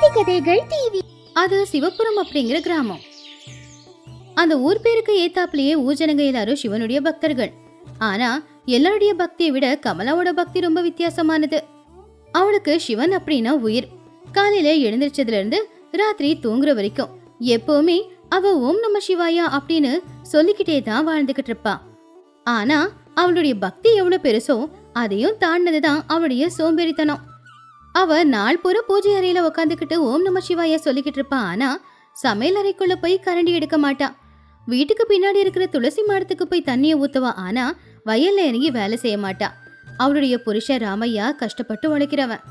நீதி கதைகள் டிவி அது சிவபுரம் அப்படிங்கிற கிராமம். அந்த ஊர் பேருக்கு ஏத்தாப்புலயே ஊர்ஜனங்க எல்லாரும் சிவனுடைய பக்தர்கள். ஆனா எல்லாருடைய பக்தியை விட கமலாவோட பக்தி ரொம்ப வித்தியாசமானது. அவளுக்கு சிவன் அப்படின்னா உயிர். காலையில எழுந்திரிச்சதுல இருந்து ராத்திரி தூங்குற வரைக்கும் எப்பவுமே அவ ஓம் நம சிவாயா அப்படின்னு சொல்லிக்கிட்டே தான் வாழ்ந்துகிட்டு இருப்பா. ஆனா அவளுடைய பக்தி எவ்வளவு பெருசோ அதையும் தாண்டினதுதான் அவளுடைய சோம்பேறித்தனம். அவ நாள் பூரா பூஜை அறையில உக்காந்துக்கிட்டு ஓம் நம சிவாய சொல்லிக்கிட்டு இருப்பா. ஆனா சமையல் அறைக்குள்ள போய் கரண்டி எடுக்க மாட்டா. வீட்டுக்கு பின்னாடி இருக்கிற துளசி மரத்துக்கு போய் தண்ணியை ஊத்துவா. ஆனா வயல்ல இறங்கி வேலை செய்ய மாட்டா. அவளுடைய புருஷன் ராமையா கஷ்டப்பட்டு உழைக்கிறவன்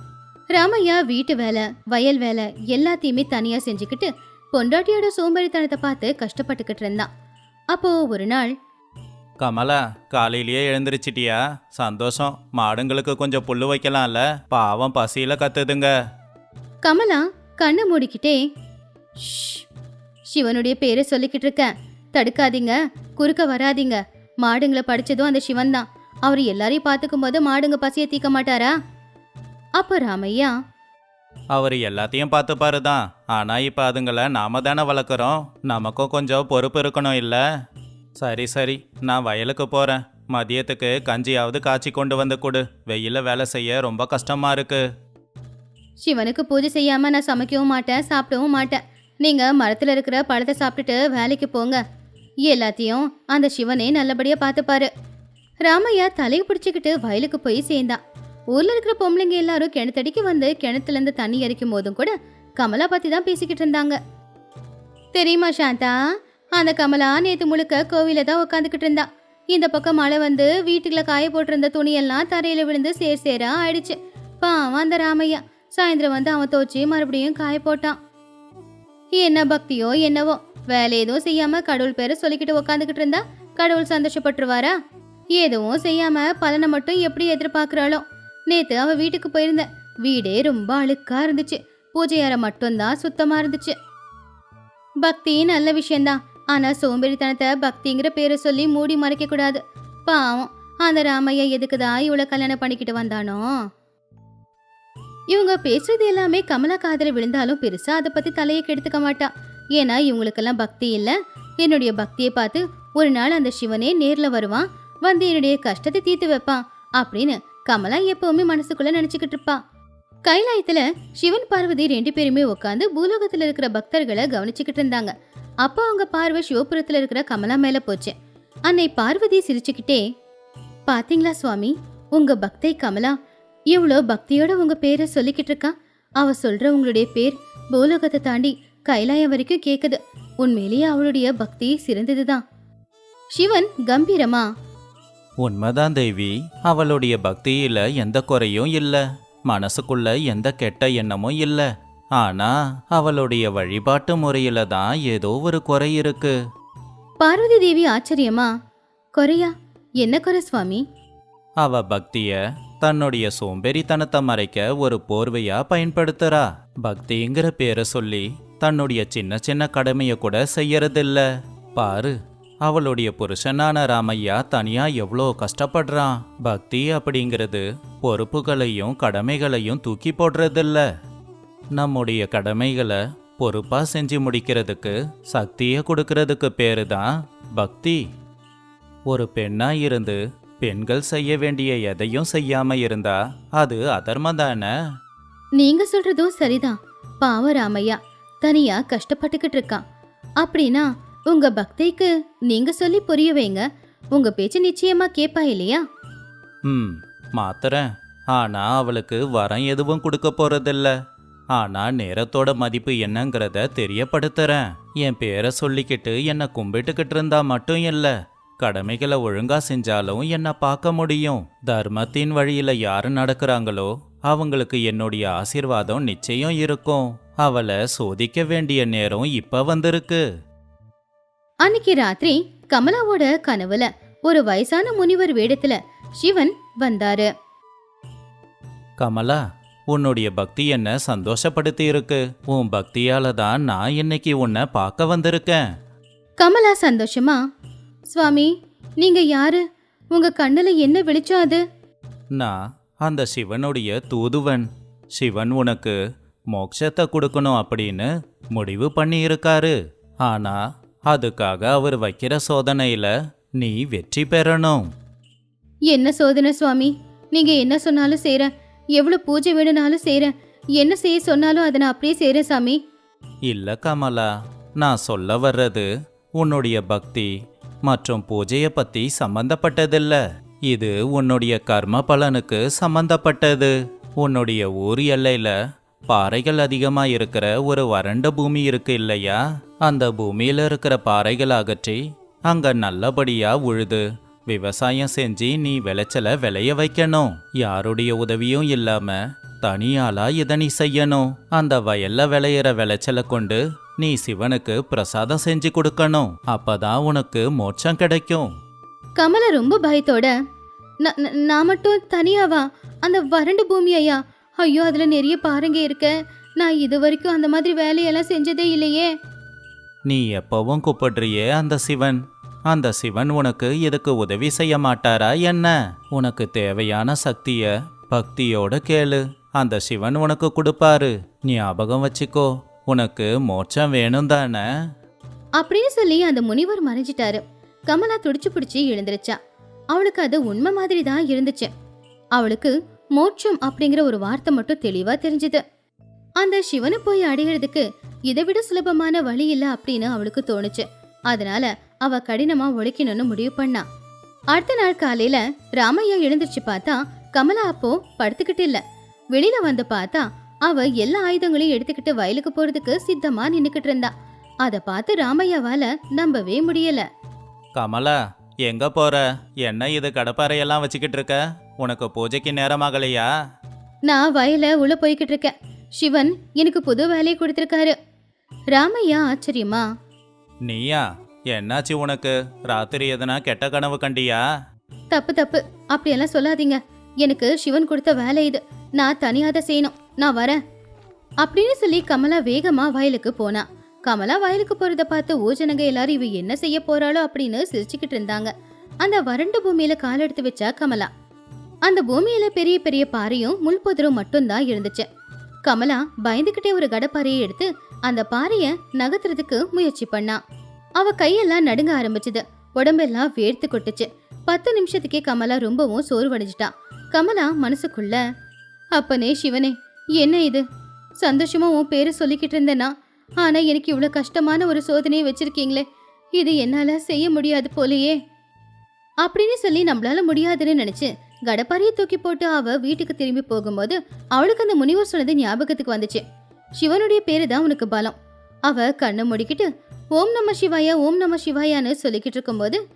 ராமையா வீட்டு வேலை வயல் வேலை எல்லாத்தையுமே தனியா செஞ்சுக்கிட்டு பொண்டாட்டியோட சோம்பேறித்தனத்தை பார்த்து கஷ்டப்பட்டுக்கிட்டு இருந்தான் அப்போ ஒரு நாள் கமலா காலையிலேயே எழுந்திருச்சிட்டியா? சந்தோஷம். மாடுங்களுக்கு கொஞ்சம் புல்லு வைக்கலாம்ல. பாவம் பசியில கத்துதுங்க. கமலா கண்ணை மூடிக்கிட்டே "ஷ், சிவனுடைய பேரை சொல்லிக்கிட்டு இருக்கேன். தடுக்காதீங்க. குறுக்க வராதீங்க. மாடுங்களை படிச்சதும் அந்த சிவன் தான். அவர் எல்லாரையும் பார்த்துக்கும் போது மாடுங்க பசியை தீக்க மாட்டாரா? அப்ப ராமையா அவர் எல்லாத்தையும் பார்த்துப்பாரு தான் ஆனா இப்ப அதுங்கள நாம தானே வளர்க்குறோம். நமக்கும் கொஞ்சம் பொறுப்பு இருக்கணும் இல்ல? சரி சரி. நான் வயலுக்கு போறேன். மதியத்துக்கு கஞ்சியாவது காய்ச்சி கொண்டு வந்து கொடு. வெயில வேலை செய்ய ரொம்ப கஷ்டமா இருக்கு. சிவனுக்கு பூஜை செய்யாம நான் சமைக்கவும் மாட்டேன் சாப்பிடவும் மாட்டேன். நீங்க மரத்துல இருக்கிற பழத்தை சாப்பிட்டுட்டு வேலைக்கு போங்க. எல்லாத்தையும் அந்த சிவனே நல்லபடியா பார்த்துப்பாரு. ராமையா தலையை பிடிச்சிக்கிட்டு வயலுக்கு போய் சேர்ந்தான். ஊர்ல இருக்கிற பொம்பளைங்க எல்லாரும் கிணத்தடிக்கு வந்து கிணத்துல இருந்து தண்ணி இறைக்கும் போதும் கூட கமலா பத்தி தான் பேசிக்கிட்டு இருந்தாங்க. தெரியுமா சாந்தா? அந்த கமலா நேத்து முழுக்க கோவில தான் உட்காந்துக்கிட்டு இருந்தா. இந்த பக்கம் மழை வந்து வீட்டுக்குள்ள காய போட்டிருந்த துணியெல்லாம் தரையில விழுந்து சேர் சேரா ஆயிடுச்சு. பாவம் அந்த ராமையா. சாயந்தரம் வந்து அவன் தோச்சி மறுபடியும் காய போட்டான். என்ன பக்தியோ என்னவோ. வேலை எதுவும் செய்யாம கடவுள் பேரை சொல்லிக்கிட்டு உட்காந்துக்கிட்டு இருந்தா. கடவுள் சந்தோஷப்பட்டுருவாரா? எதுவும் செய்யாம பலனை மட்டும் எப்படி எதிர்பார்க்குறாளோ. நேத்து அவ வீட்டுக்கு போயிருந்தேன் வீடே ரொம்ப அழுக்கா இருந்துச்சு. பூஜை அறை மட்டும்தான் சுத்தமா இருந்துச்சு. பக்தி நல்ல விஷயம்தான். ஆனால் சோம்பேறித்தனத்தை பக்திங்கிற பேரை சொல்லி மூடி மறைக்க கூடாது. பாவம் அந்த ராமையா எதுக்குதான் இவ்வளோ கல்யாணம் பண்ணிக்கிட்டு வந்தானோ? இவங்க பேசுறது எல்லாமே கமலா காதல விழுந்தாலும் பெருசா அதை பத்தி தலையை கெடுத்துக்க மாட்டா. ஏன்னா இவங்களுக்கெல்லாம் பக்தி இல்லை. என்னுடைய பக்தியை பார்த்து ஒரு நாள் அந்த சிவனே நேர்ல வருவான். வந்து என்னுடைய கஷ்டத்தை தீர்த்து வைப்பான் அப்படின்னு கமலா எப்பவுமே மனசுக்குள்ள நினைச்சுக்கிட்டு இருப்பா. கைலாயத்துல சிவன் பார்வதி ரெண்டு பேருமே உட்காந்து பூலோகத்துல இருக்கிற பக்தர்களை கவனிச்சுக்கிட்டு இருந்தாங்க. அப்போ அவங்க பார்வை சிவபுரத்தில் இருக்கிற கமலா மேலே போச்சு. அன்னை பார்வதி சிரிச்சுக்கிட்டே பாத்தீங்களா சுவாமி? உங்க பக்தை கமலா இவ்வளோ பக்தியோட உங்க பேரை சொல்லிக்கிட்டு இருக்கா? அவ சொல்ற உங்களுடைய பேர் பூலோகத்தை தாண்டி கைலாயம் வரைக்கும் கேக்குது. உண்மையிலேயே அவளுடைய பக்தி சிறந்ததுதான். சிவன் கம்பீரமா உண்மைதான் தேவி. அவளுடைய பக்தியில எந்த குறையும் இல்ல. மனசுக்குள்ள எந்த கெட்ட எண்ணமும் இல்லை. ஆனா அவளுடைய வழிபாட்டு முறையில தான் ஏதோ ஒரு குறை இருக்கு. பார்வதி தேவி ஆச்சரியமா குறையா? என்ன குறை சுவாமி? அவ பக்திய தன்னுடைய சோம்பேறித்தனத்தை மறைக்க ஒரு போர்வையா பயன்படுத்துறா. பக்திங்கிற பேரை சொல்லி தன்னுடைய சின்ன சின்ன கடமைய கூட செய்யறதில்ல. பாரு அவளுடைய புருஷனான ராமையா தனியா எவ்வளோ கஷ்டப்படுறான். பக்தி அப்படிங்கிறது பொறுப்புகளையும் கடமைகளையும் தூக்கி போடுறதில்ல. நம்முடைய கடமைகளை பொறுப்பா செஞ்சு முடிக்கிறதுக்கு சக்தியை கொடுக்கறதுக்கு பேரு தான் பக்தி. ஒரு பெண்ணா இருந்து பெண்கள் செய்ய வேண்டிய எதையும் செய்யாம இருந்தா அது அதர்மம் தானே? நீங்க சொல்றதும் சரிதான். பாவ ராமையா தனியா கஷ்டப்பட்டுக்கிட்டு இருக்கான். அப்படின்னா உங்க பக்திக்கு நீங்க சொல்லி புரிய வைங்க. உங்க பேச்சு நிச்சயமா கேப்பா இல்லையா? ம் மாத்துறேன். ஆனா அவளுக்கு வரம் எதுவும் கொடுக்க போறதில்ல. ஆனா நேரத்தோட மதிப்பு என்னங்கிறத தெரியப்படுத்துறேன். என் பேரை சொல்லிக்கிட்டு என்னை கும்பிட்டுக்கிட்டு இருந்தா மட்டும் இல்ல கடமைகளை ஒழுங்கா செஞ்சாலும் என்னை பார்க்க முடியும். தர்மத்தின் வழியில யாரு நடக்கிறாங்களோ அவங்களுக்கு என்னுடைய ஆசீர்வாதம் நிச்சயம் இருக்கும். அவளை சோதிக்க வேண்டிய நேரம் இப்ப வந்திருக்கு. அன்னைக்கு ராத்திரி கமலாவோட கனவுல ஒரு வயசான முனிவர் வேடத்துல சிவன் வந்தாரு. கமலா உன்னுடைய பக்தி என்ன சந்தோஷப்படுத்தி இருக்கு உன் பக்தியால தான் நான் இன்னைக்கு உன்னை பார்க்க வந்திருக்கேன். கமலா சந்தோஷமா? சுவாமி நீங்க யாரு? உங்க கண்ணுல என்ன வெளிச்சம் அது? நான் அந்த சிவனுடைய தூதுவன். சிவன் உனக்கு மோட்சத்தை கொடுக்கணும் அப்படின்னு முடிவு பண்ணி இருக்காரு ஆனா அதுக்காக அவர் வைக்கிற சோதனையில நீ வெற்றி பெறணும். என்ன சோதனை சுவாமி? நீங்க என்ன சொன்னாலும் செய்றேன் எவ்வளவு பூஜை வேணும்னாலும் செய்கிறேன் என்ன செய்ய சொன்னாலும் அதை நான் அப்படியே செய்கிறேன் சாமி. இல்ல கமலா. நான் சொல்ல வர்றது உன்னுடைய பக்தி மற்றும் பூஜையை பத்தி சம்பந்தப்பட்டதில்ல. இது உன்னுடைய கர்ம பலனுக்கு சம்பந்தப்பட்டது. உன்னுடைய ஊர் எல்லையில பாறைகள் அதிகமா இருக்கிற ஒரு வறண்ட பூமி இருக்கு இல்லையா? அந்த பூமியில இருக்கிற பாறைகள் அகற்றி அங்க நல்லபடியா உழுது விவசாயம் செஞ்சு நீ விளைச்சல விளைய வைக்கணும். யாருடைய உதவியும் இல்லாம தனியாளா இதை நீ செய்யணும். அந்த வயல்ல விளையிற விளைச்சலை கொண்டு நீ சிவனுக்கு பிரசாதம் செஞ்சு கொடுக்கணும். அப்பதான் உனக்கு மோட்சம் கிடைக்கும். கமலா ரொம்ப பயத்தோட "ந- ந- நான் மட்டும் தனியாவா? அந்த வறண்ட பூமி ஐயா? ஐயோ அதுல நிறைய பாருங்க இருக்க. நான் இது வரைக்கும் அந்த மாதிரி வேலையெல்லாம் செஞ்சதே இல்லையே. நீ எப்பவும் கூப்பிடுறியே அந்த சிவன். அந்த சிவன் உனக்கு இதுக்கு உதவி செய்ய மாட்டாரா என்ன? உனக்கு தேவையான சக்திய பக்தியோட கேளு. அந்த சிவன் உனக்கு கொடுப்பாரு. ஞாபகம் வச்சுக்கோ உனக்கு மோட்சம் வேணும் தானே அப்படின்னு சொல்லி அந்த முனிவர் மறைஞ்சிட்டாரு. கமலா துடிச்சு பிடிச்சி எழுந்திருச்சா. அவளுக்கு அது உண்மை மாதிரி தான் இருந்துச்சு. அவளுக்கு மோட்சம் அப்படிங்கிற ஒரு வார்த்தை மட்டும் தெளிவா தெரிஞ்சுது. அந்த சிவனை போய் அடையிறதுக்கு இதை விட சுலபமான வழி இல்லை அப்படின்னு அவளுக்கு தோணுச்சு. அதனால அவ கடினமா உழைக்கணும்னு முடிவு பண்ணா. அடுத்த நாள் காலையில ராமையா எழுந்திருச்சு பார்த்தா கமலா அப்போ படுத்துக்கிட்டு இல்ல. வெளியில வந்து பார்த்தா அவ எல்லா ஆயுதங்களையும் எடுத்துக்கிட்டு வயலுக்கு போறதுக்கு சித்தமா நின்னுக்கிட்டு இருந்தா. அத பார்த்து ராமையாவால நம்பவே முடியல. கமலா எங்க போற? என்ன இது கடப்பாறையெல்லாம் வச்சுக்கிட்டு இருக்க? உனக்கு பூஜைக்கு நேரமாகலையா நான் வயல உள்ள போய்கிட்டு இருக்கேன். சிவன் எனக்கு புது வேலையை கொடுத்திருக்காரு. ராமையா ஆச்சரியமா நீயா? என்னாச்சு உனக்கு? ராத்திரி எதனா கெட்ட கனவு கண்டியா? தப்பு தப்பு. அப்படியெல்லாம் சொல்லாதீங்க. எனக்கு சிவன் கொடுத்த வேலை இது. நான் தனியாத செய்யணும். நான் வரேன். அப்படின்னு சொல்லி கமலா வேகமா வயலுக்கு போனா. கமலா வயலுக்கு போறத பார்த்து ஓஜனங்க எல்லாரும் இவ என்ன செய்ய போறாளோ அப்படின்னு சிரிச்சுக்கிட்டு இருந்தாங்க. அந்த வறண்ட பூமியில கால் எடுத்து வச்சா கமலா. அந்த பூமியில பெரிய பெரிய பாறையும் முள்பொதரும் மட்டும்தான் இருந்துச்சு. கமலா பயந்துகிட்டே ஒரு கடப்பாறையை எடுத்து அந்த பாறையை நகர்த்துறதுக்கு முயற்சி பண்ணா. அவ கையெல்லாம் நடுங்க ஆரம்பிச்சது. உடம்பெல்லாம் வேர்த்து கொட்டுச்சு. பத்து நிமிஷத்துக்கே கமலா ரொம்பவும் சோர்வடைஞ்சிட்டா. கமலா மனசுக்குள்ள அப்பனே சிவனே என்ன இது? சந்தோஷமா உன் பேரை சொல்லிக்கிட்டு இருந்தேனா? ஆனா எனக்கு இவ்வளவு கஷ்டமான ஒரு சோதனையை வச்சிருக்கீங்களே. இது என்னால செய்ய முடியாது போலயே. அப்படின்னு சொல்லி நம்மளால முடியாதுன்னு நினைச்சு கடப்பாரியை தூக்கி போட்டு அவ வீட்டுக்கு திரும்பி போகும்போது அவளுக்கு அந்த முனிவர் சொன்னது ஞாபகத்துக்கு வந்துச்சு. சிவனுடைய பேரு தான் உனக்கு பலம். அவ கண்ணை முடிக்கிட்டு ஓம் நம சிவாயா ஓம் நம சிவாயான்னு சொல்லிக்கிட்டு இருக்கும்போது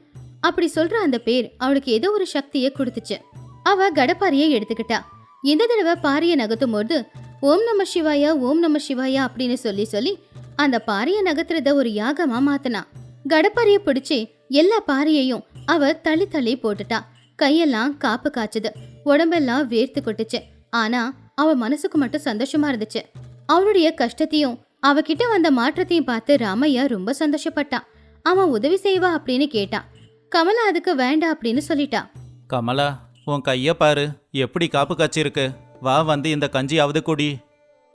அப்படி சொல்ற அந்த பேர் அவளுக்கு ஏதோ ஒரு சக்தியை கொடுத்துச்சு. அவ கடப்பாரியை எடுத்துக்கிட்டா. இந்த தடவை பாரிய நகர்த்தும் போது ஓம் நம சிவாயா ஓம் நம சிவாயா அப்படின்னு சொல்லி சொல்லி அந்த பாரிய நகர்த்துறத ஒரு யாகமா மாத்தினா. கடப்பாரிய பிடிச்சி எல்லா பாரியையும் அவ தள்ளி தள்ளி போட்டுட்டா. கையெல்லாம் காப்பு காய்ச்சது. உடம்பெல்லாம் வேர்த்து கொட்டுச்சு. ஆனா அவ மனசுக்கு மட்டும் சந்தோஷமா இருந்துச்சு. அவளுடைய கஷ்டத்தையும் அவகிட்ட வந்த மாற்றத்தையும் பார்த்து ராமையா ரொம்ப சந்தோஷப்பட்டான் அவன் உதவி செய்வா அப்படின்னு கேட்டான் கமலா அதுக்கு வேண்டாம் அப்படின்னு சொல்லிட்டா. கமலா உன் கைய பாரு. எப்படி காப்பு காய்ச்சிருக்கு? வா வந்து இந்த கஞ்சியாவது குடி.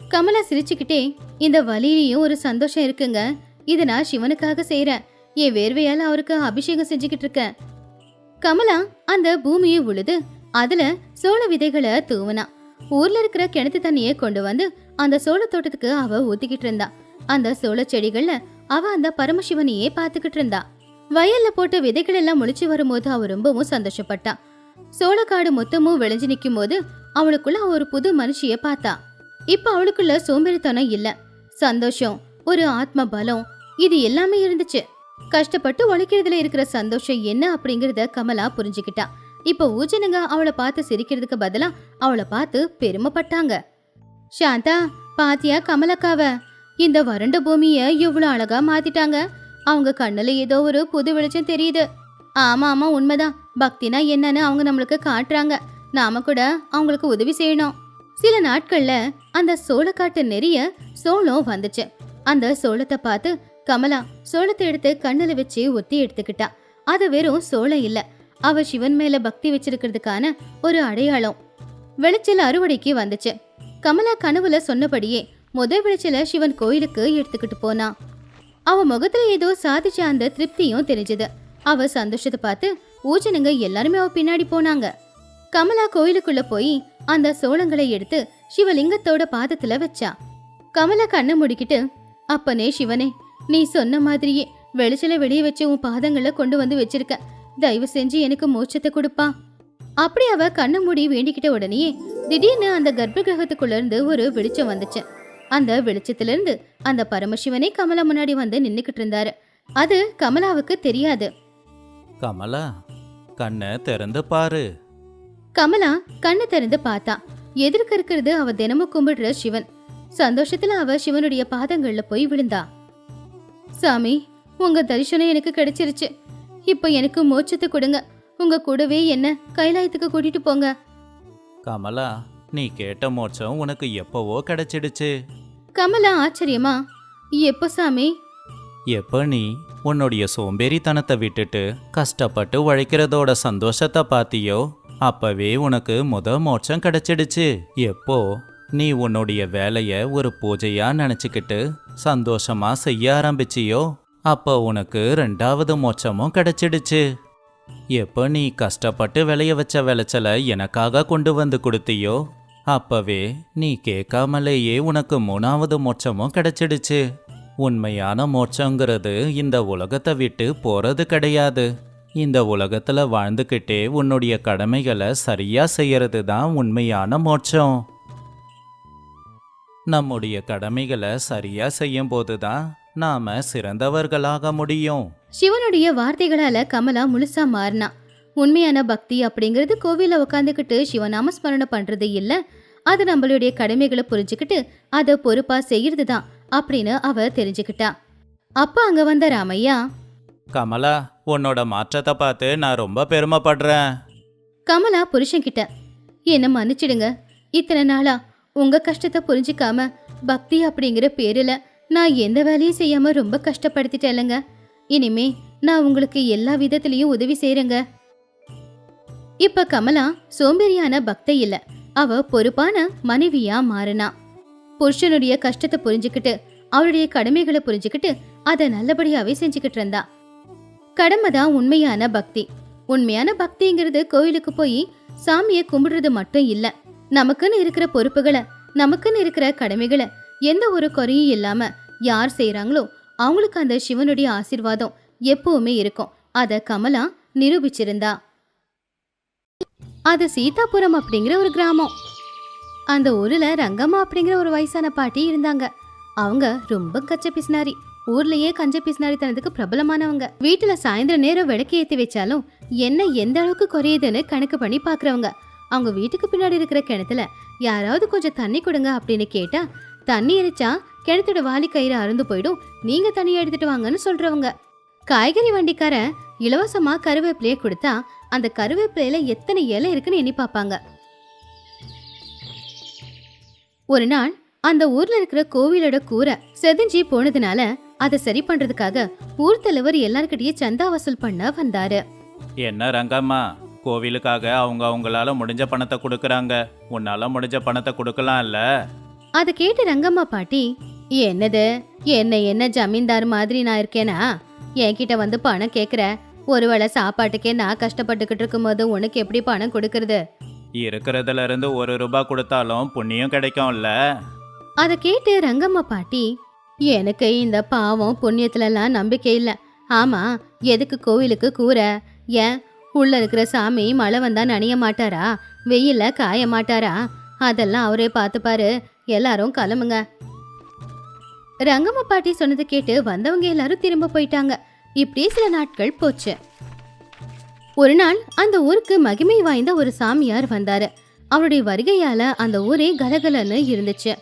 கமலா சிரிச்சுக்கிட்டே இந்த வலியிலையும் ஒரு சந்தோஷம் இருக்குங்க. இதை நான் சிவனுக்காக செய்றேன். என் வேர்வையால அவருக்கு அபிஷேகம் செஞ்சுக்கிட்டு இருக்கேன். கமலா அந்த பூமியை உழுது அதுல சோள விதைகளை தூவுனா. ஊர்ல இருக்கிற கிணத்து தண்ணியை கொண்டு வந்து அந்த சோள தோட்டத்துக்கு அவ ஊத்திக்கிட்டு இருந்தா. அந்த சோள செடிகள்ல அவ அந்த பரமசிவனையே பார்த்துக்கிட்டு இருந்தா. வயல்ல போட்ட விதைகள் எல்லாம் முளைச்சு வரும்போது அவ ரொம்பவும் சந்தோஷப்பட்டா. சோளக்காடு மொத்தமும் விளைஞ்சு நிற்கும் போது அவளுக்குள்ள ஒரு புது மனுஷிய பார்த்தா. இப்ப அவளுக்குள்ள சோம்பேறித்தனம் இல்ல. சந்தோஷம் ஒரு ஆத்ம பலம் இது எல்லாமே இருந்துச்சு. கஷ்டப்பட்டு உழைக்கிறதுல இருக்கிற சந்தோஷம் என்ன அப்படிங்கறத கமலா புரிஞ்சுக்கிட்டா. இப்ப ஊஜனுங்க அவளை பார்த்து சிரிக்கிறதுக்கு பதிலா அவளை பார்த்து பெருமைப்பட்டாங்க. சாந்தா பாத்தியா கமலக்காவ? இந்த வறண்ட பூமிய இவ்வளவு அழகா மாத்திட்டாங்க. அவங்க கண்ணுல ஏதோ ஒரு புது வெளிச்சம் தெரியுது. ஆமா ஆமா உண்மைதான். பக்தினா என்னன்னு அவங்க நம்மளுக்கு காட்டுறாங்க. நாம கூட அவங்களுக்கு உதவி செய்யணும். சில நாட்கள்ல அந்த சோளக்காட்டு நெறிய சோளம் வந்துச்சு. அந்த சோளத்தை பார்த்து கமலா சோளத்தை எடுத்து கண்ணுல வச்சு ஒத்தி எடுத்துக்கிட்டா. அது வெறும் சோளம் இல்ல. அவ சிவன் மேல பக்தி வச்சிருக்கிறதுக்கான ஒரு அடையாளம். விளைச்சல் அறுவடைக்கு வந்துச்சு. கமலா கனவுல சொன்னபடியே முத விளைச்சல சிவன் கோயிலுக்கு எடுத்துக்கிட்டு போனான் அவ முகத்துல ஏதோ சாதிச்ச அந்த திருப்தியும் தெரிஞ்சது. அவ சந்தோஷத்தை பார்த்து ஊஜனுங்க எல்லாருமே அவ பின்னாடி போனாங்க. கமலா கோயிலுக்குள்ள போய் அந்த சோளங்களை எடுத்து சிவலிங்கத்தோட பாதத்துல வச்சா. கமலா கண்ணை முடிக்கிட்டு அப்பனே சிவனே நீ சொன்ன மாதிரியே வெளிச்சல வெளியே வச்சு உன் பாதங்களை கொண்டு வந்து வச்சிருக்க. தயவு செஞ்சு எனக்கு மோட்சத்தை கொடுப்பா. அப்படி அவ கண்ணை மூடி வேண்டிக்கிட்ட உடனே திடீர்னு அந்த கர்ப்ப கிரகத்துக்குள்ள இருந்து ஒரு வெளிச்சம் வந்துச்சு. அந்த வெளிச்சத்துல இருந்து அந்த பரமசிவனே கமலா முன்னாடி வந்து நின்னுக்கிட்டு இருந்தாரு. அது கமலாவுக்கு தெரியாது. கமலா கண்ணை திறந்து பாரு. கமலா கண்ணு திறந்து பார்த்தா எதிர்க்க இருக்கிறது அவ தினமும் கும்பிடுற சிவன். சந்தோஷத்துல அவ சிவனுடைய பாதங்கள்ல போய் விழுந்தா. சாமி உங்க தரிசனம் எனக்கு கிடைச்சிருச்சு. இப்போ எனக்கு மோட்சத்தை கொடுங்க. உங்க கூடவே என்ன கைலாயத்துக்கு கூட்டிட்டு போங்க. கமலா நீ கேட்ட மோட்சம் உனக்கு எப்பவோ கிடைச்சிடுச்சு. கமலா ஆச்சரியமா? எப்போ சாமி? எப்ப நீ உன்னுடைய சோம்பேறித்தனத்தை விட்டுட்டு கஷ்டப்பட்டு உழைக்கிறதோட சந்தோஷத்தை பாத்தியோ அப்பவே உனக்கு முத மோட்சம் கிடைச்சிடுச்சு. எப்போ நீ உன்னுடைய வேலைய ஒரு பூஜையா நினைச்சுக்கிட்டு சந்தோஷமா செய்ய ஆரம்பிச்சியோ அப்போ உனக்கு ரெண்டாவது மோட்சமும் கிடைச்சிடுச்சு. எப்போ நீ கஷ்டப்பட்டு விளைய வச்ச விளைச்சலை எனக்காக கொண்டு வந்து கொடுத்தியோ அப்பவே நீ கேட்காமலேயே உனக்கு மூணாவது மோட்சமும் கிடைச்சிடுச்சு. உண்மையான மோட்சங்கிறது இந்த உலகத்தை விட்டு போறது கிடையாது. இந்த உலகத்துல வாழ்ந்துக்கிட்டே உன்னுடைய கடமைகளை சரியா செய்யறது தான் உண்மையான மோட்சம். நம்முடைய கடமைகளை சரியா செய்யும் போதுதான் நாம சிறந்தவர்களாக முடியும். சிவனுடைய வார்த்தைகளால கமலா முழுசா மாறினா. உண்மையான பக்தி அப்படிங்கிறது கோவில உட்காந்துக்கிட்டு சிவநாம ஸ்மரணை பண்றது இல்ல. அது நம்மளுடைய கடமைகளை புரிஞ்சுக்கிட்டு அதை பொறுப்பா செய்யறது தான் அப்படின்னு அவ தெரிஞ்சுக்கிட்டா. அப்ப அங்க வந்த ராமையா கமலா உன்னோட மாற்றத்தை பார்த்து நான் ரொம்ப பெருமைப்படுறேன். கமலா புருஷன்கிட்ட என்ன மன்னிச்சிடுங்க. இத்தனை நாளா உங்க கஷ்டத்தை புரிஞ்சுக்காம பக்தி அப்படிங்கிற பேருல நான் எந்த வேலையும் செய்யாம ரொம்ப கஷ்டப்படுத்திட்டேன்லங்க. இனிமே நான் உங்களுக்கு எல்லா விதத்திலையும் உதவி செய்யறேங்க இப்ப கமலா சோம்பேறியான பக்தை இல்ல. அவ பொறுப்பான மனைவியா மாறினா. புருஷனுடைய கஷ்டத்தை புரிஞ்சுக்கிட்டு அவருடைய கடமைகளை புரிஞ்சுக்கிட்டு அதை நல்லபடியாவே செஞ்சுக்கிட்டு இருந்தா. கடமை தான் உண்மையான பக்தி. உண்மையான பக்திங்கிறது கோயிலுக்கு போய் சாமியை கும்பிடுறது மட்டும் இல்ல. நமக்குன்னு இருக்கிற பொறுப்புகளை நமக்குன்னு இருக்கிற கடமைகளை எந்த ஒரு குறையும் இல்லாம யார் செய்கிறாங்களோ அவங்களுக்கு அந்த சிவனுடைய ஆசீர்வாதம் எப்பவுமே இருக்கும். அத கமலா நிரூபிச்சிருந்தா. அது சீதாபுரம் அப்படிங்கிற ஒரு கிராமம். அந்த ஊர்ல ரங்கம்மா அப்படிங்கிற ஒரு வயசான பாட்டி இருந்தாங்க. அவங்க ரொம்ப கச்ச பிசினாரி. ஊர்லயே கஞ்ச பிசினாரித்தனத்துக்கு பிரபலமானவங்க. வீட்டுல சாயந்தர நேரம் விளக்கு ஏத்தி வச்சாலும் என்ன எந்த அளவுக்கு குறையுதுன்னு கணக்கு பண்ணி பாக்குறவங்க. அவங்க வீட்டுக்கு பின்னாடி இருக்கிற கிணத்துல யாராவது கொஞ்சம் தண்ணி கொடுங்க அப்படின்னு கேட்டா தண்ணி எரிச்சா கிணத்தோட வாலி கயிறு அறுந்து போயிடும். நீங்க தண்ணி எடுத்துட்டு வாங்கன்னு சொல்றவங்க. காய்கறி வண்டிக்காரன் இலவசமா கருவேப்பிலையை கொடுத்தா அந்த கருவேப்பிலையில எத்தனை இலை இருக்குன்னு எண்ணி பார்ப்பாங்க. ஒரு நாள் அந்த ஊர்ல இருக்கிற கோவிலோட கூரை செதிஞ்சு போனதுனால அதை சரி பண்றதுக்காக ஊர் தலைவர் எல்லார்கிட்டயே சந்தா வசூல் பண்ண வந்தாரு. என்ன ரங்கம்மா கோவிலுக்காக அவங்க அவங்களால முடிஞ்ச பணத்தை கொடுக்கறாங்க. உன்னால முடிஞ்ச பணத்தை கொடுக்கலாம்ல? அதை கேட்டு ரங்கம்மா பாட்டி என்னது? என்ன என்ன ஜமீன்தார் மாதிரி நான் இருக்கேனா? என்கிட்ட வந்து பணம் கேக்குற. ஒருவேளை சாப்பாட்டுக்கே நான் கஷ்டப்பட்டுக்கிட்டு இருக்கும்போது உனக்கு எப்படி பணம் கொடுக்கறது? இருக்கிறதுல இருந்து ஒரு ரூபாய் கொடுத்தாலும் புண்ணியம் கிடைக்கும்ல. அதை கேட்டு ரங்கம்மா பாட்டி எனக்கு இந்த பாவம் புண்ணியத்துலலாம் நம்பிக்கை இல்லை. ஆமா எதுக்கு கோவிலுக்கு கூரை ஏன்? உள்ள இருக்கிற சாமி மழை வந்தா நனைய மாட்டாரா? வெயில்ல காய மாட்டாரா? அதெல்லாம் அவரே பார்த்துப்பாரு. எல்லாரும் கிளம்புங்க. ரங்கம்மா பாட்டி சொன்னதை கேட்டு வந்தவங்க எல்லாரும் திரும்ப போயிட்டாங்க. இப்படி சில நாட்கள் போச்சு. ஒரு நாள் அந்த ஊருக்கு மகிமை வாய்ந்த ஒரு சாமியார் வந்தாரு. அவருடைய வருகையால அந்த ஊரே கலகலன்னு இருந்துச்சு.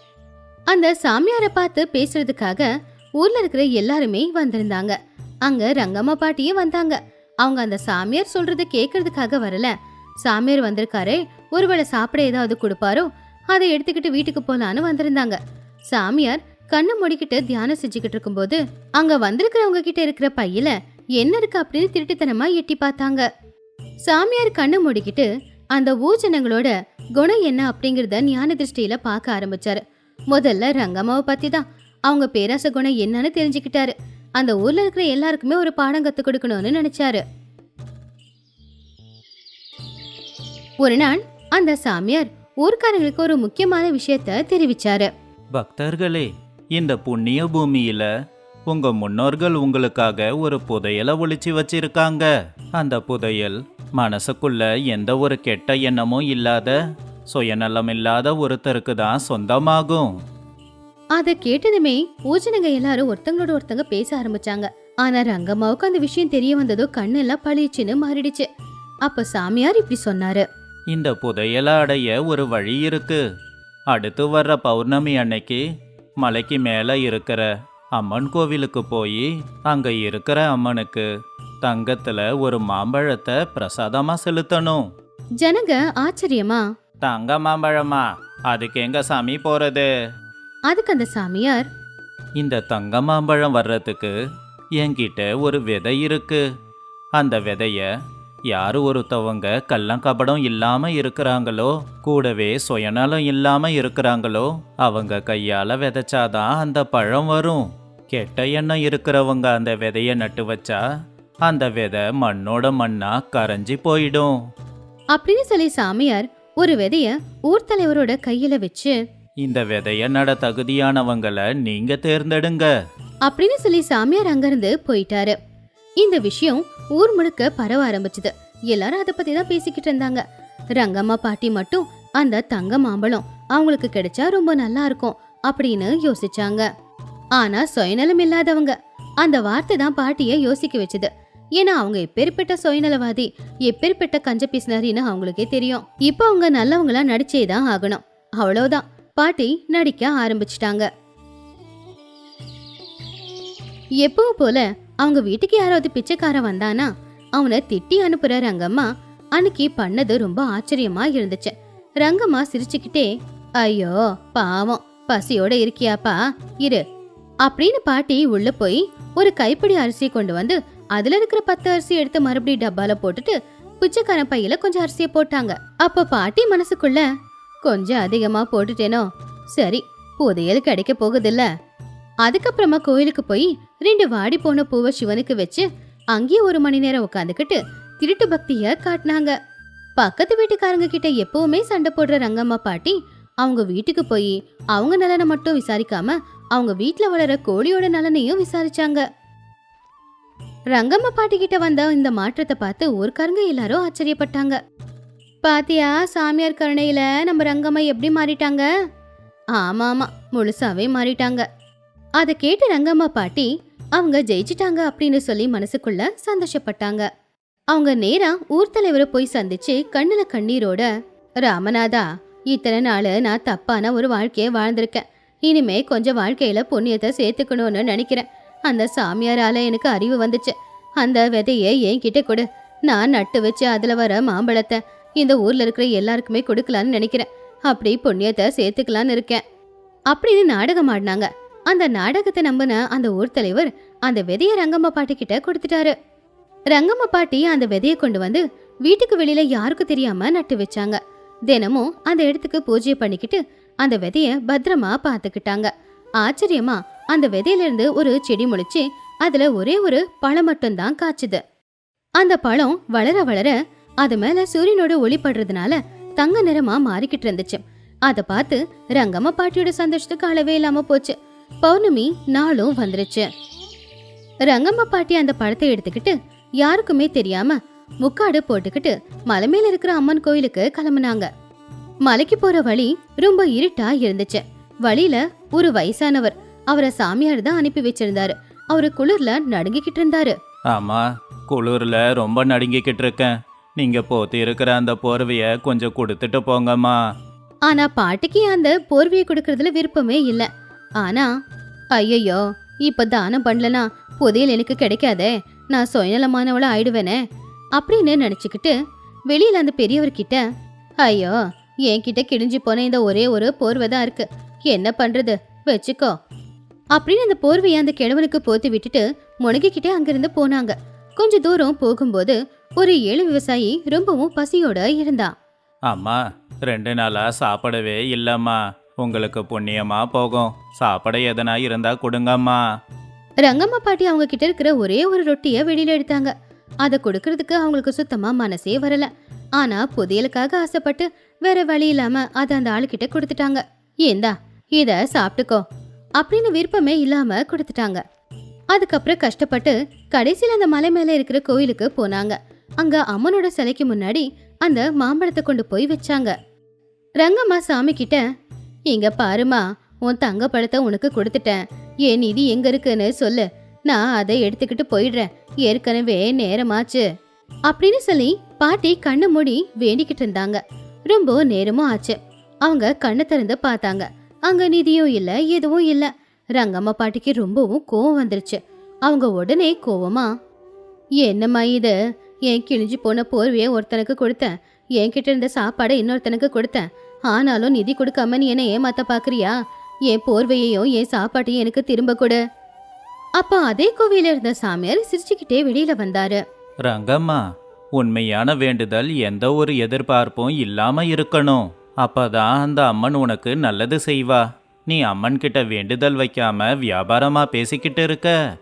அந்த சாமியாரை பார்த்து பேசுறதுக்காக ஊர்ல இருக்கிற எல்லாருமே வந்திருந்தாங்க. அங்க ரங்கம்மா பாட்டியும் வந்தாங்க. அவங்க அந்த சாமியார் சொல்றத கேட்கறதுக்காக வரல. சாமியார் வந்திருக்காரே ஒருவேளை சாப்பிட ஏதாவது கொடுப்பாரோ அதை எடுத்துக்கிட்டு வீட்டுக்கு போலான்னு வந்திருந்தாங்க. சாமியார் கண்ணை மூடிக்கிட்டு தியானம் செஞ்சுக்கிட்டு இருக்கும்போது அங்க வந்திருக்கிறவங்க கிட்ட இருக்கிற பையில என்ன இருக்கு அப்படின்னு திருட்டுத்தனமா எட்டி பார்த்தாங்க. சாமியார் கண்ணை மூடிக்கிட்டு அந்த ஊஜனங்களோட குணம் என்ன அப்படிங்கறத ஞான திருஷ்டியில பார்க்க ஆரம்பிச்சாரு. முதல்ல ரங்கம்மாவை பத்தி தான் அவங்க பேராச குணம் என்னன்னு தெரிஞ்சுக்கிட்டாரு. அந்த ஊர்ல இருக்கிற எல்லாருக்குமே ஒரு பாடம் கத்து கொடுக்கணும்னு நினைச்சாரு. ஒரு நாள் அந்த சாமியார் ஊர்க்காரங்களுக்கு ஒரு முக்கியமான விஷயத்த தெரிவிச்சாரு. பக்தர்களே இந்த புண்ணிய பூமியில உங்க முன்னோர்கள் உங்களுக்காக ஒரு புதையலை ஒளிச்சு வச்சிருக்காங்க. அந்த புதையல் மனசுக்குள்ள எந்த ஒரு கெட்ட எண்ணமும் இல்லாத சுயநலம் இல்லாத ஒருத்தருக்கு தான் சொந்தமாகும். அத கேட்டதுமே ஊஜனங்க எல்லாரும் ஒருத்தங்களோட ஒருத்தங்க பேச ஆரம்பிச்சாங்க. ஆனா ரங்கம்மாவுக்கு அந்த விஷயம் தெரிய வந்ததோ கண்ணெல்லாம் பளிச்சுன்னு மாறிடுச்சு. அப்ப சாமியார் இப்படி சொன்னாரு. இந்த புதையலை அடைய ஒரு வழி இருக்கு. அடுத்து வர்ற பௌர்ணமி அன்னைக்கு மலைக்கு மேலே இருக்கிற அம்மன் கோவிலுக்கு போய் அங்க இருக்கிற அம்மனுக்கு தங்கத்துல ஒரு மாம்பழத்தை பிரசாதமா செலுத்தணும். ஜனங்க ஆச்சரியமா? தங்க மாம்பழமா? அதுக்கு எங்க சாமி போறது? அதுக்கு அந்த சாமியார்? இந்த தங்க மாம்பழம் வர்றதுக்கு என்கிட்ட ஒரு விதை இருக்கு. அந்த விதைய யார் ஒருத்தவங்க கள்ளங்கபடம் இல்லாம இருக்கிறாங்களோ கூடவே சுயநலம் இல்லாம இருக்கிறாங்களோ அவங்க கையால விதைச்சாதான் அந்த பழம் வரும். கெட்ட எண்ணம் இருக்கிறவங்க அந்த விதைய நட்டு வச்சா அந்த விதை மண்ணோட மண்ணா கரைஞ்சி போயிடும். அப்படின்னு சொல்லி சாமியார் ஒரு விதைய ஊர் தலைவரோட கையில வச்சு இந்த விதைய நட தகுதியானவங்கள நீங்க தேர்ந்தெடுங்க. அப்படின்னு சொல்லி சாமியார் அங்கிருந்து போயிட்டாரு. இந்த விஷயம் ஊர் முழுக்க பரவ ஆரம்பிச்சது. எல்லாரும் அதை பத்தி தான் பேசிக்கிட்டு இருந்தாங்க. ரங்கம்மா பாட்டி மட்டும் அந்த தங்க மாம்பழம் அவங்களுக்கு கிடைச்சா ரொம்ப நல்லா இருக்கும் அப்படின்னு யோசிச்சாங்க. ஆனா சுயநலம் இல்லாதவங்க. அந்த வார்த்தை தான் பாட்டிய யோசிக்க வச்சது. ஏன்னா அவங்க எப்பேற்பட்ட சுயநலவாதி எப்பேற்பட்ட கஞ்ச பிசினாரின்னு அவங்களுக்கே தெரியும். இப்போ அவங்க நல்லவங்களா நடிச்சே தான் ஆகணும். அவ்வளவுதான். பாட்டி நடிக்க ஆரம்பிச்சிட்டாங்க. எப்பவும் போல அவங்க வீட்டுக்கு யாராவது பிச்சைக்காரன் வந்தானா அவனை திட்டி அனுப்புற ரங்கம்மா அன்னைக்கு பண்ணது ரொம்ப ஆச்சரியமா இருந்துச்சு. ரங்கம்மா சிரிச்சுக்கிட்டே ஐயோ பாவம் பசியோட இருக்கியாப்பா இரு. அப்படின்னு பாட்டி உள்ள போய் ஒரு கைப்பிடி அரிசியை கொண்டு வந்து அதுல இருக்கிற பத்து அரிசி எடுத்து மறுபடியும் டப்பால போட்டுட்டு பிச்சைக்காரன் பையில கொஞ்சம் அரிசியை போட்டாங்க. அப்ப பாட்டி மனசுக்குள்ள கொஞ்சம் அதிகமா போட்டுட்டேனோ சரி புதையல் கிடைக்க போகுதில்ல. அதுக்கப்புறமா கோயிலுக்கு போய் ரெண்டு வாடி போன பூவை சிவனுக்கு வச்சு அங்கேயே ஒரு மணி நேரம் உட்காந்துக்கிட்டு திருட்டு பக்திய காட்டினாங்க. பக்கத்து வீட்டுக்காரங்க கிட்ட எப்பவுமே சண்டை போடுற ரங்கம்மா பாட்டி அவங்க வீட்டுக்கு போய் அவங்க நலனை மட்டும் விசாரிக்காம அவங்க வீட்டில் வளர கோழியோட நலனையும் விசாரிச்சாங்க. ரங்கம்மா பாட்டி கிட்ட வந்த இந்த மாற்றத்தை பார்த்து ஊர்க்காரங்க எல்லாரும் ஆச்சரியப்பட்டாங்க. பாத்தியா சாமியார் கருணையில நம்ம ரங்கம்மா எப்படி மாறிட்டாங்க? ஆமா ஆமா முழுசாவே மாறிட்டாங்க. அதை கேட்டு ரங்கம்மா பாட்டி அவங்க ஜெயிச்சிட்டாங்க அப்படின்னு சொல்லி மனசுக்குள்ள சந்தோஷப்பட்டாங்க. அவங்க நேரா ஊர் தலைவரை போய் சந்திச்சு கண்ணுல கண்ணீரோட ராமநாதா இத்தனை நாள் நான் தப்பான ஒரு வாழ்க்கையை வாழ்ந்திருக்கேன். இனிமே கொஞ்சம் வாழ்க்கையில புண்ணியத்தை சேர்த்துக்கணும்னு நினைக்கிறேன். அந்த சாமியாரால எனக்கு அறிவு வந்துச்சு. அந்த விதையை என்கிட்ட கொடு. நான் நட்டு வச்சு அதுல வர மாம்பழத்தை இந்த ஊர்ல இருக்கிற எல்லாருக்குமே கொடுக்கலான்னு நினைக்கிறேன். அப்படி புண்ணியத்தை சேர்த்துக்கலான்னு இருக்கேன். அப்படின்னு நாடகம் ஆடினாங்க. அந்த நாடகத்தை நம்பின அந்த ஊர் தலைவர் அந்த விதைய ரங்கம்மா பாட்டி கிட்ட கொடுத்துட்டாரு. ரங்கம்மா பாட்டி அந்த விதைய கொண்டு வந்து வீட்டுக்கு வெளியில யாருக்கும் தெரியாம நட்டு வச்சாங்க. தினமும் அந்த இடத்துக்கு பூஜையை பண்ணிக்கிட்டு அந்த விதைய பத்திரமா பார்த்துக்கிட்டாங்க. ஆச்சரியமா அந்த விதையில இருந்து ஒரு செடி முளைச்சு அதுல ஒரே ஒரு பழம் மட்டும்தான் காய்ச்சுது. அந்த பழம் வளர வளர அது மேல சூரியனோட ஒளி படுறதுனால தங்க நிறமா மாறிக்கிட்டு இருந்துச்சு. அத பார்த்து ரங்கம்மா பாட்டியோட சந்தோஷத்துக்கு அளவே இல்லாம போச்சு. பௌர்ணமி நாளும் வந்துருச்சு. ரங்கம்மா பாட்டி அந்த பழத்தை எடுத்துக்கிட்டு யாருக்குமே தெரியாம முக்காடு போட்டுக்கிட்டு மலை மேல இருக்கிற அம்மன் கோயிலுக்கு கிளம்புனாங்க. மலைக்கு போற வழி ரொம்ப இருட்டா இருந்துச்சு. வழியில ஒரு வயசானவர் அவரை சாமியார் தான் அனுப்பி வச்சிருந்தாரு. அவரு குளிர்ல நடுங்கிக்கிட்டு இருந்தாரு. ஆமா குளிர்ல ரொம்ப நடுங்கிக்கிட்டு இருக்கேன். நீங்க போத்தி இருக்கிற அந்த போர்வைய கொஞ்சம் கொடுத்துட்டு போங்கம்மா. ஆனா பாட்டிக்கு அந்த போர்வையை கொடுக்கறதுல விருப்பமே இல்ல. ஆனா ஐயையோ இப்ப தானம் பண்ணலனா புதையல் எனக்கு கிடைக்காதே. நான் சுயநலமானவளா ஆயிடுவேனே. அப்படின்னு நினைச்சுக்கிட்டு வெளியில அந்த பெரியவர்கிட்ட ஐயோ என்கிட்ட கிழிஞ்சு போன இந்த ஒரே ஒரு போர்வை தான் இருக்கு. என்ன பண்றது? வச்சுக்கோ. அப்படின்னு அந்த போர்வையை அந்த கிழவனுக்கு போத்து விட்டுட்டு முனகிக்கிட்டே அங்கிருந்து போனாங்க. கொஞ்ச தூரம் போகும்போது ஒரு ஏழு விவசாயி ரொம்பவும் பசியோட இருந்தா அம்மா ரெண்டு நாளா சாப்பிடவே இல்லம்மா. உங்களுக்கு புண்ணியமா போகும். சாப்பிட எதனா இருந்தா கொடுங்கம்மா. ரங்கம்மா பாட்டி அவங்க கிட்ட இருக்கிற ஒரே ஒரு ரொட்டிய வெளியில எடுத்தாங்க. அதை கொடுக்கறதுக்கு அவங்களுக்கு சுத்தமா மனசே வரல. ஆனா புதையலுக்காக ஆசைப்பட்டு வேற வழி இல்லாம அதை அந்த ஆளுகிட்ட கொடுத்துட்டாங்க. ஏந்தா இத சாப்பிட்டுக்கோ அப்படின்னு விருப்பமே இல்லாம கொடுத்துட்டாங்க. அதுக்கப்புறம் கஷ்டப்பட்டு கடைசியில் அந்த மலை மேல இருக்கிற கோயிலுக்கு போனாங்க. அங்க அம்மனோட சிலைக்கு முன்னாடி அந்த மாம்பழத்தை கொண்டு போய் வச்சாங்க. ரங்கம்மா சாமி கிட்ட இங்க பாருமா உன் தங்க பழத்தை உனக்கு கொடுத்துட்டேன். என் நிதி எங்க இருக்குன்னு சொல்லு. நான் அதை எடுத்துக்கிட்டு போயிடுறேன். ஏற்கனவே நேரமாச்சு. அப்படின்னு சொல்லி பாட்டி கண்ணு மூடி வேண்டிக்கிட்டு இருந்தாங்க. ரொம்ப நேரமும் ஆச்சு. அவங்க கண்ணை திறந்து பார்த்தாங்க. அங்க நிதியும் இல்ல எதுவும் இல்ல. ரங்கம்மா பாட்டிக்கு ரொம்பவும் கோவம் வந்துருச்சு. அவங்க உடனே கோவமா என்னம்மா இது? என் கிழிஞ்சு போன போர்வையை ஒருத்தனுக்கு கொடுத்தேன். என்கிட்ட இருந்த சாப்பாடை இன்னொருத்தனுக்கு கொடுத்தேன். ஆனாலும் நிதி கொடுக்காம நீ என்ன ஏமாத்த பாக்குறியா? என் போர்வையையும் என் சாப்பாட்டையும் எனக்கு திரும்ப கொடு. அப்போ அதே கோவில இருந்த சாமியார் சிரிச்சுக்கிட்டே வெளியில வந்தாரு. ரங்கம்மா உண்மையான வேண்டுதல் எந்த ஒரு எதிர்பார்ப்பும் இல்லாம இருக்கணும். அப்பதான் அந்த அம்மன் உனக்கு நல்லது செய்வா. நீ அம்மன் கிட்ட வேண்டுதல் வைக்காம வியாபாரமா பேசிக்கிட்டு இருக்க.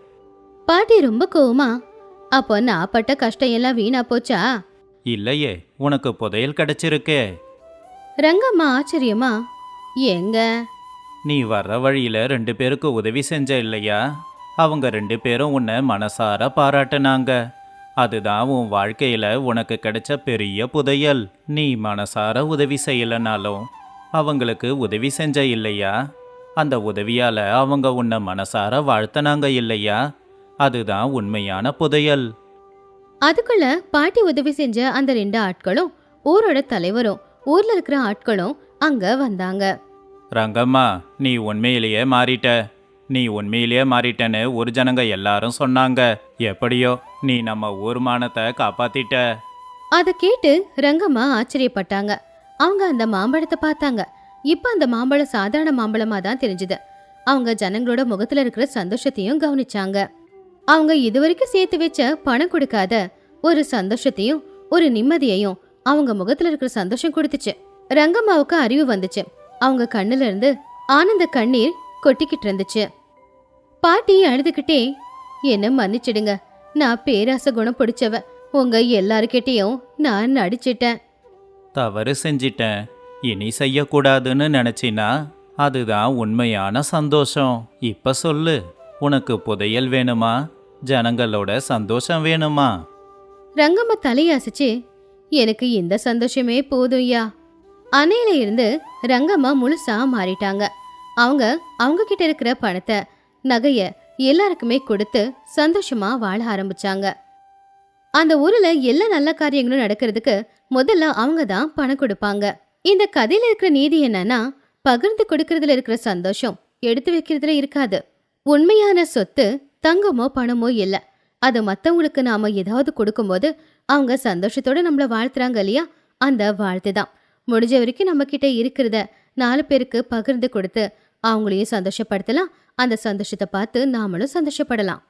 பாட்டி ரொம்ப கோவமா அப்போ நான் பட்ட கஷ்டம் எல்லாம் வீணா போச்சா? இல்லையே உனக்கு புதையல் கிடைச்சிருக்கே. ரங்கம்மா ஆச்சரியமா எங்க நீ வர்ற வழியில ரெண்டு பேருக்கு உதவி செஞ்ச இல்லையா? அவங்க ரெண்டு பேரும் உன்னை மனசார பாராட்டுனாங்க. அதுதான் உன் வாழ்க்கையில உனக்கு கிடைச்ச பெரிய புதையல். நீ மனசார உதவி செய்யலனாலும் அவங்களுக்கு உதவி செஞ்ச இல்லையா? அந்த உதவியால அவங்க உன்னை மனசார வாழ்த்தனாங்க இல்லையா? அதுதான் உண்மையான புதையல். அதுக்குள்ள பாட்டி உதவி செஞ்ச அந்த ரெண்டு ஆட்களும் ஊரோட தலைவரும் ஊர்ல இருக்கிற ஆட்களும் அங்க வந்தாங்க. ரங்கம்மா நீ உண்மையிலேயே மாறிட்ட. நீ உண்மையிலேயே மாறிட்டேன்னு ஒரு ஜனங்க எல்லாரும் சொன்னாங்க. எப்படியோ நீ நம்ம ஊர் மானத்தை காப்பாத்திட்ட. அதை கேட்டு ரங்கம்மா ஆச்சரியப்பட்டாங்க. அவங்க அந்த மாம்பழத்தை பார்த்தாங்க. இப்ப அந்த மாம்பழம் சாதாரண மாம்பழமா தான் தெரிஞ்சுது. அவங்க ஜனங்களோட முகத்துல இருக்கிற சந்தோஷத்தையும் கவனிச்சாங்க. அவங்க இதுவரைக்கும் சேர்த்து வச்ச பணம் கொடுக்காத ஒரு சந்தோஷத்தையும் ஒரு நிம்மதியையும் அவங்க முகத்துல இருக்கிற சந்தோஷம் கொடுத்துச்சு. ரங்கம்மாவுக்கு அறிவு வந்துச்சு. அவங்க கண்ணுல இருந்து ஆனந்த கண்ணீர் கொட்டிக்கிட்டு இருந்துச்சு. பாட்டி அழுதுகிட்டே என்ன மன்னிச்சிடுங்க. நான் பேராசை குணம் பிடிச்சவ. உங்க எல்லாருக்கிட்டையும் நான் நடிச்சிட்டேன். தவறு செஞ்சிட்டேன். இனி செய்யக்கூடாதுன்னு நினைச்சினா அதுதான் உண்மையான சந்தோஷம். இப்ப சொல்லு. உனக்கு புதையல் வேணுமா? ஜனங்களோட சந்தோஷம் வேணுமா? ரங்கம்மா தலையாசிச்சு எனக்கு இந்த சந்தோஷமே போதும்யா அணையில இருந்து ரங்கம்மா முழுசா மாறிட்டாங்க. அவங்க அவங்க கிட்ட இருக்கிற பணத்தை நகைய எல்லாருக்குமே கொடுத்து சந்தோஷமா வாழ ஆரம்பிச்சாங்க. அந்த ஊர்ல எல்லா நல்ல காரியங்களும் நடக்கிறதுக்கு முதல்ல அவங்க தான் பணம் கொடுப்பாங்க. இந்த கதையில இருக்கிற நீதி என்னன்னா பகிர்ந்து கொடுக்கறதுல இருக்கிற சந்தோஷம் எடுத்து வைக்கிறதுல இருக்காது. உண்மையான சொத்து தங்கமோ பணமோ இல்ல. அது மத்தவங்களுக்கு நாம ஏதாவது கொடுக்கும்போது அவங்க சந்தோஷத்தோட நம்மள வாழ்த்துறாங்க இல்லையா? அந்த வாழ்த்து தான். முடிஞ்ச வரைக்கும் நம்ம கிட்ட இருக்கிறத நாலு பேருக்கு பகிர்ந்து கொடுத்து அவங்களையும் சந்தோஷப்படுத்தலாம். அந்த சந்தோஷத்தை பார்த்து நாமளும் சந்தோஷப்படலாம்.